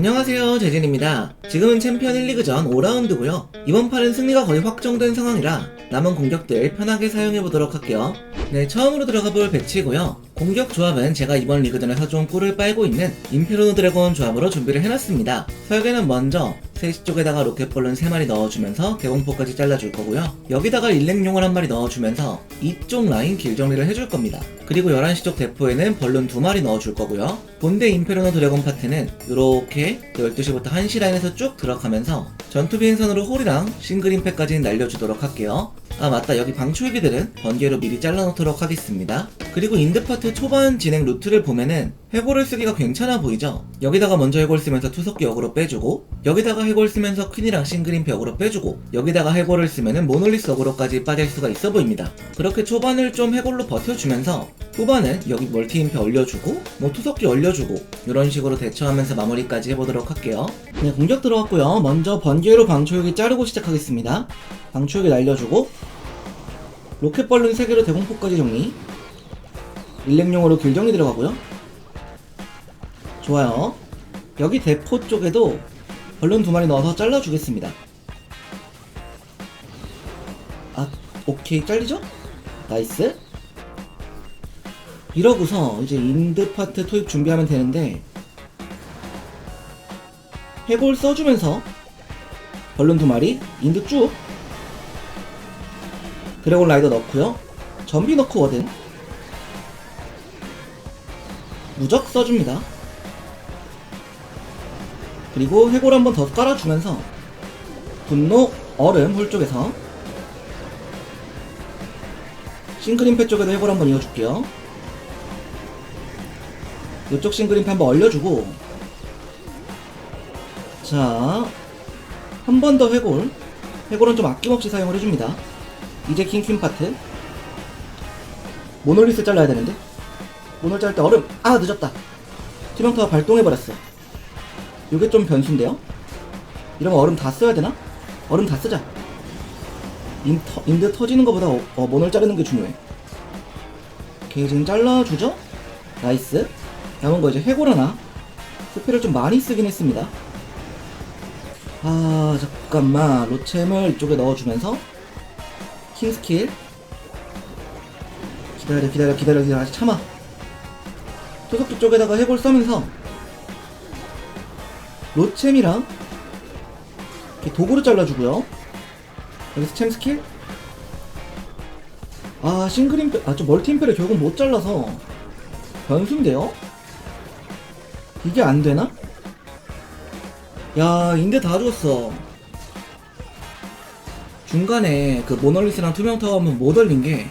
안녕하세요 재진입니다. 지금은 챔피언 1리그 전 5라운드고요. 이번 판은 승리가 거의 확정된 상황이라 남은 공격들 편하게 사용해보도록 할게요. 네 처음으로 들어가볼 배치고요. 공격 조합은 제가 이번 리그전에서 좀 꿀을 빨고 있는 인페르노 드래곤 조합으로 준비를 해놨습니다. 설계는 먼저 3시 쪽에다가 로켓볼룬 3마리 넣어주면서 대공포까지 잘라줄 거고요. 여기다가 일렉용을 한 마리 넣어주면서 이쪽 라인 길 정리를 해줄 겁니다. 그리고 11시 쪽 대포에는 벌룬 2마리 넣어줄 거고요. 본대 인페르노 드래곤 파트는 이렇게 12시부터 1시 라인에서 쭉 들어가면서 전투 비행선으로 홀이랑 싱글 임팩까지 날려주도록 할게요 아 맞다. 여기 방출기들은 번개로 미리 잘라놓도록 하겠습니다. 그리고 인드파트 초반 진행 루트를 보면은 해골을 쓰기가 괜찮아 보이죠? 여기다가 먼저 해골 쓰면서 투석기 역으로 빼주고 여기다가 해골 쓰면서 퀸이랑 싱글인 벽으로 빼주고 여기다가 해골을 쓰면은 모놀리스 역으로까지 빠질 수가 있어 보입니다. 그렇게 초반을 좀 해골로 버텨주면서 후반은 여기 멀티 임페 올려주고 뭐 투석기 올려주고 이런 식으로 대처하면서 마무리까지 해보도록 할게요. 네 공격 들어갔고요. 먼저 번개로 방초역이 자르고 시작하겠습니다. 방초역이 날려주고 로켓벌룬 3개로 대공포까지 정리. 일렉용으로 길 정리 들어가고요. 좋아요. 여기 대포 쪽에도 벌룬 두 마리 넣어서 잘라주겠습니다. 아 오케이. 잘리죠? 나이스. 이러고서 이제 인드 파트 토입 준비하면 되는데 해골 써주면서 벌룬 두 마리 인드 쭉 드래곤 라이더 넣고요. 전비 넣고 워든. 무적 써줍니다. 그리고 해골 한 번 더 깔아주면서 분노 얼음 홀 쪽에서 싱글임패 쪽에도 해골 한 번 이어줄게요. 이쪽 싱글임패 한 번 얼려주고 자 한 번 더 해골 해골은 좀 아낌없이 사용을 해줍니다 이제 킹퀸 파트. 모놀리스 잘라야 되는데? 모놀 자를 때 얼음. 아 늦었다. 투명타워 발동해버렸어. 요게 좀 변수인데요? 이러면 얼음 다 써야 되나? 얼음 다 쓰자. 인, 터, 인드 터지는 것보다 어, 어, 모놀 자르는 게 중요해. 오케이 지금 잘라주죠? 나이스. 남은 거 이제 해골 하나? 스펠을 좀 많이 쓰긴 했습니다. 아 잠깐만. 로챔을 이쪽에 넣어주면서 킹 스킬. 기다려 기다려 기다려 기다려. 아직 참아. 토석기 쪽에다가 해골 써면서 로챔이랑 이렇게 도구로 잘라주고요. 여기서 챔 스킬. 아 싱글 임페 아저 멀티 임페를 결국 못 잘라서 변수인데요? 이게 안 되나? 야 인데 다 죽었어 중간에 그 모널리스랑 투명타워 한번 못 올린 게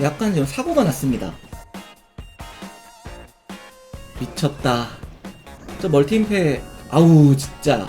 약간 좀 사고가 났습니다. 미쳤다. 저 멀티임페 아우 진짜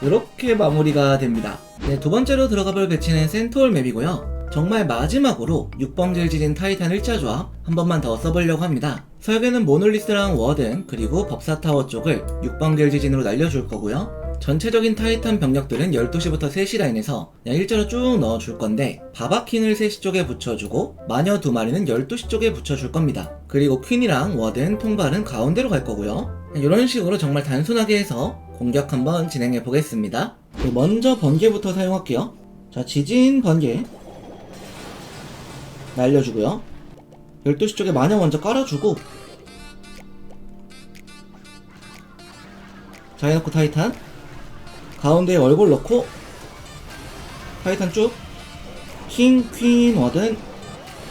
이렇게 마무리가 됩니다. 네, 두 번째로 들어가 볼 배치는 센트홀 맵이고요. 정말 마지막으로 6번 질 지진 타이탄 1차 조합 한 번만 더 써보려고 합니다. 설계는 모놀리스랑 워든 그리고 법사타워 쪽을 6번 질지진으로 날려줄 거고요. 전체적인 타이탄 병력들은 12시부터 3시 라인에서 그냥 일자로 쭉 넣어줄 건데 바바킹을 3시 쪽에 붙여주고 마녀 두 마리는 12시 쪽에 붙여줄 겁니다. 그리고 퀸이랑 워든 통발은 가운데로 갈 거고요. 이런 식으로 정말 단순하게 해서 공격 한번 진행해 보겠습니다. 먼저 번개부터 사용할게요. 자, 지진 번개 날려주고요. 12시 쪽에 마녀 먼저 깔아주고 자 해놓고 타이탄 가운데에 얼굴 넣고 타이탄 쭉 킹, 퀸, 워든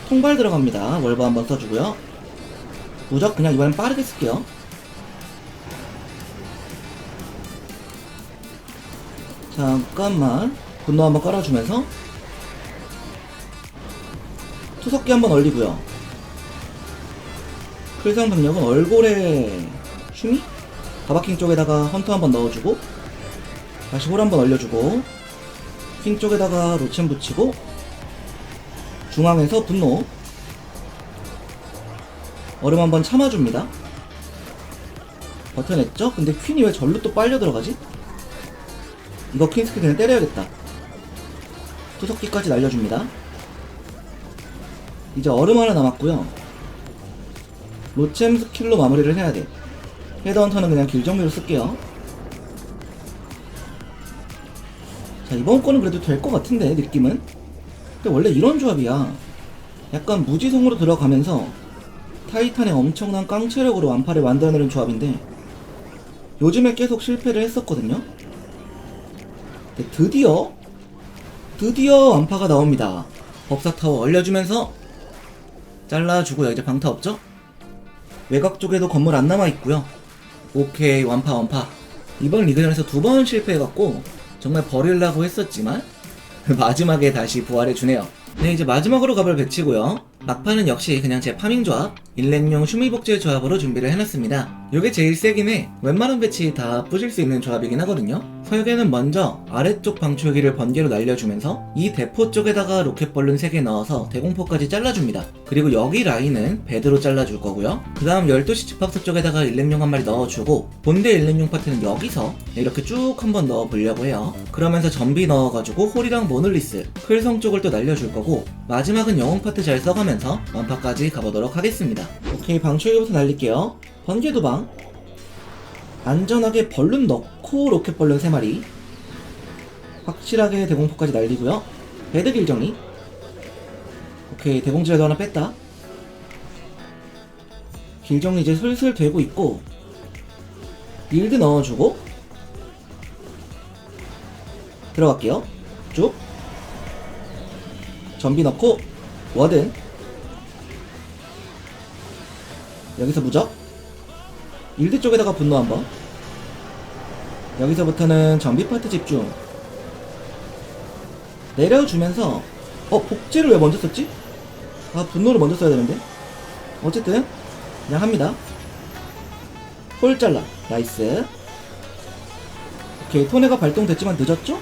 통발 들어갑니다. 월버 한번 써주고요. 무적 그냥 이번엔 빠르게 쓸게요. 잠깐만 분노 한번 깔아주면서 투석기 한번 얼리고요. 클성 병력은 얼골에 슈미? 가바킹 쪽에다가 헌터 한번 넣어주고 다시 홀 한번 얼려주고 킹 쪽에다가 로첸 붙이고 중앙에서 분노. 얼음 한번 참아줍니다. 버텨냈죠? 근데 퀸이 왜 절로 또 빨려 들어가지? 이거 퀸스킬 그냥 때려야겠다. 투석기까지 날려줍니다. 이제 얼음 하나 남았고요. 로챔 스킬로 마무리를 해야 돼. 헤드헌터는 그냥 길정리로 쓸게요 자, 이번 거는 그래도 될 것 같은데 느낌은. 근데 원래 이런 조합이야. 약간 무지성으로 들어가면서 타이탄의 엄청난 깡체력으로 완파를 만들어내는 조합인데 요즘에 계속 실패를 했었거든요. 근데 드디어 드디어 완파가 나옵니다. 법사타워 얼려주면서 잘라주고요. 이제 방타 없죠? 외곽 쪽에도 건물 안 남아있고요. 오케이 완파 완파. 이번 리그전에서 두 번 실패해갖고 정말 버릴라고 했었지만 마지막에 다시 부활해주네요. 네 이제 마지막으로 가볼 배치고요. 막판은 역시 그냥 제 파밍 조합 일렌용 슈미복제 조합으로 준비를 해놨습니다. 요게 제일 세긴 해 웬만한 배치 다 부실 수 있는 조합이긴 하거든요 설계는 먼저 아래쪽 방출기를 번개로 날려주면서 이 대포 쪽에다가 로켓벌룬 3개 넣어서 대공포까지 잘라줍니다. 그리고 여기 라인은 베드로 잘라줄 거고요. 그 다음 12시 집합소 쪽에다가 일렌용 한 마리 넣어주고 본대 일렌용 파트는 여기서 이렇게 쭉 한번 넣어보려고 해요. 그러면서 전비 넣어가지고 홀이랑 모놀리스 클성 쪽을 또 날려줄 거고 마지막은 영웅 파트 잘 써가면서 완파까지 가보도록 하겠습니다. 오케이 방출기부터 날릴게요. 번개 도방 안전하게 벌룬 넣고 로켓 벌룬 3마리. 확실하게 대공포까지 날리고요. 배드 길 정리. 오케이 대공지라도 하나 뺐다. 길 정리 이제 슬슬 되고 있고 일드 넣어주고 들어갈게요. 쭉. 전비 넣고 워든. 여기서 무적 일드 쪽에다가 분노 한번. 여기서부터는 전비 파트 집중. 내려주면서 어 복제를 왜 먼저 썼지? 아 분노를 먼저 써야 되는데. 어쨌든 그냥 합니다. 홀 잘라. 나이스. 오케이 토네가 발동됐지만 늦었죠?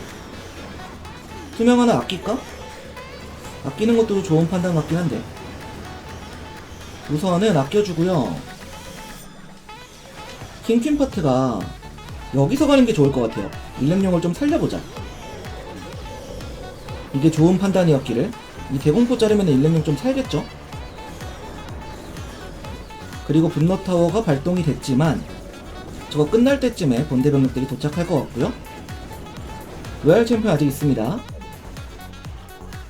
투명 하나 아낄까? 아끼는 것도 좋은 판단 같긴 한데. 우선은 아껴주고요 킹퀸 파트가 여기서 가는 게 좋을 것 같아요. 일렘용을 좀 살려보자. 이게 좋은 판단이었기를. 이 대공포 자르면 일렘용 좀 살겠죠? 그리고 분노타워가 발동이 됐지만 저거 끝날 때쯤에 본대 병력들이 도착할 것 같고요. 로얄 챔피언 아직 있습니다.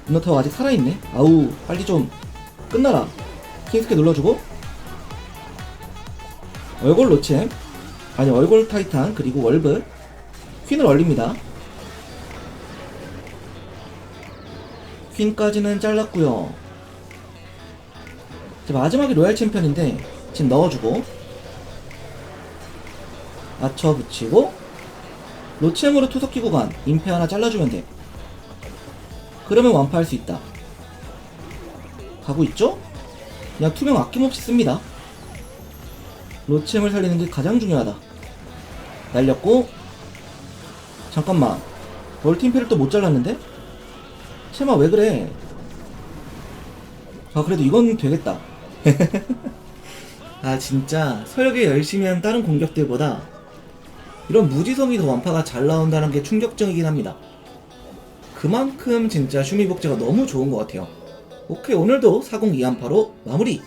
분노타워 아직 살아있네. 아우 빨리 좀 끝나라. 킹스케 눌러주고. 얼굴 로챔 아니 얼굴 타이탄 그리고 월브 퀸을 얼립니다. 퀸까지는 잘랐고요. 마지막에 로얄 챔피언인데 지금 넣어주고. 맞춰 붙이고. 로챔으로 투석기 구간 임페 하나 잘라주면 돼. 그러면 완파할 수 있다. 가고 있죠? 그냥 투명 아낌없이 씁니다 로챔을 살리는 게 가장 중요하다. 날렸고 잠깐만. 멀티임페를 또 못 잘랐는데? 채마 왜 그래? 아 그래도 이건 되겠다. 아 진짜. 설계 열심히 한 다른 공격들보다 이런 무지성이 더 완파가 잘 나온다는 게 충격적이긴 합니다. 그만큼 진짜 슈미복제가 너무 좋은 것 같아요. 오케이 오늘도 402한파로 마무리